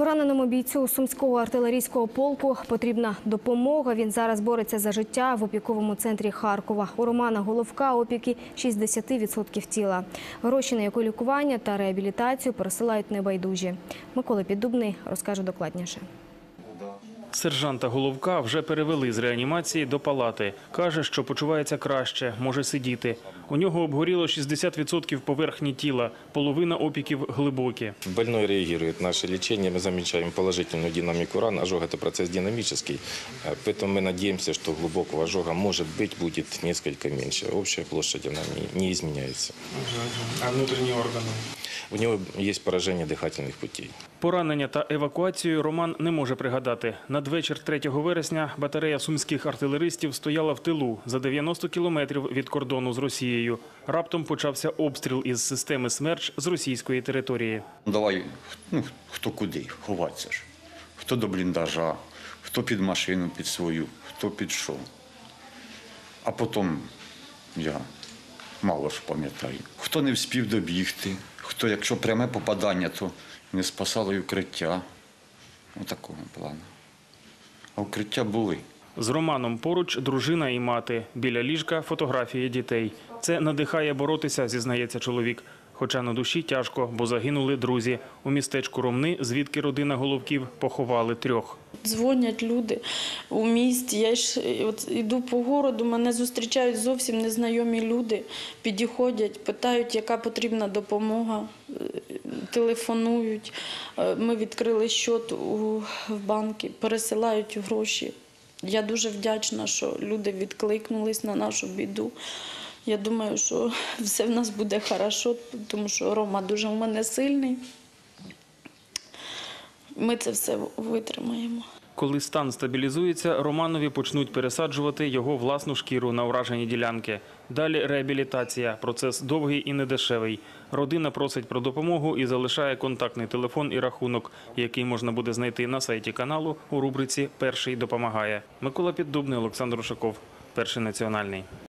Пораненому бійцю Сумського артилерійського полку потрібна допомога. Він зараз бореться за життя в опіковому центрі Харкова. У Романа Головка опіки 60% тіла. Гроші на яку лікування та реабілітацію пересилають небайдужі. Микола Піддубний розкаже докладніше. Сержанта Головка вже перевели з реанімації до палати. Каже, що почувається краще, може сидіти. У нього обгоріло 60% поверхні тіла, половина опіків глибокі. Больной реагирует. Наше лечение, мы замечаем положительную динамику ран. Ожог – это процесс динамический, э, поэтому мы надеемся, что глубокого ожога, может быть, будет несколько меньше. Общая площадь она не, не изменяется. А внутрішні органи? У него есть поражение дыхательных путей. Поранення та евакуацію Роман не може пригадати. Надвечір 3 вересня батарея сумських артилеристів стояла в тилу за 90 кілометрів від кордону з Росією. Раптом почався обстріл із системи «Смерч» з російської території. Давай, ну, хто куди, ховатися ж. Хто до бліндажа, хто під машину під свою, хто під що. А потім я мало ж пам'ятаю. Хто не вспів добігти, хто, якщо пряме попадання, то не спасало й укриття. Отакого плану. А укриття були. З Романом поруч дружина і мати. Біля ліжка фотографії дітей. Це надихає боротися, зізнається чоловік. Хоча на душі тяжко, бо загинули друзі. У містечку Ромни, звідки родина Головків поховали трьох. Дзвонять люди у місті. Я ж от іду по городу, мене зустрічають зовсім незнайомі люди, підходять, питають, яка потрібна допомога, е, телефонують. Е, Ми відкрили счет у банки, пересилають гроші. Я дуже вдячна, що люди відкликнулись на нашу біду. Я думаю, що все в нас буде хорошо, тому що Рома дуже в мене сильний. Ми це все витримаємо. Коли стан стабілізується, Романові почнуть пересаджувати його власну шкіру на уражені ділянки. Далі реабілітація. Процес довгий і недешевий. Родина просить про допомогу і залишає контактний телефон і рахунок, який можна буде знайти на сайті каналу у рубриці Перший допомагає. Микола Піддубний, Олександр Ушаков. Перший національний.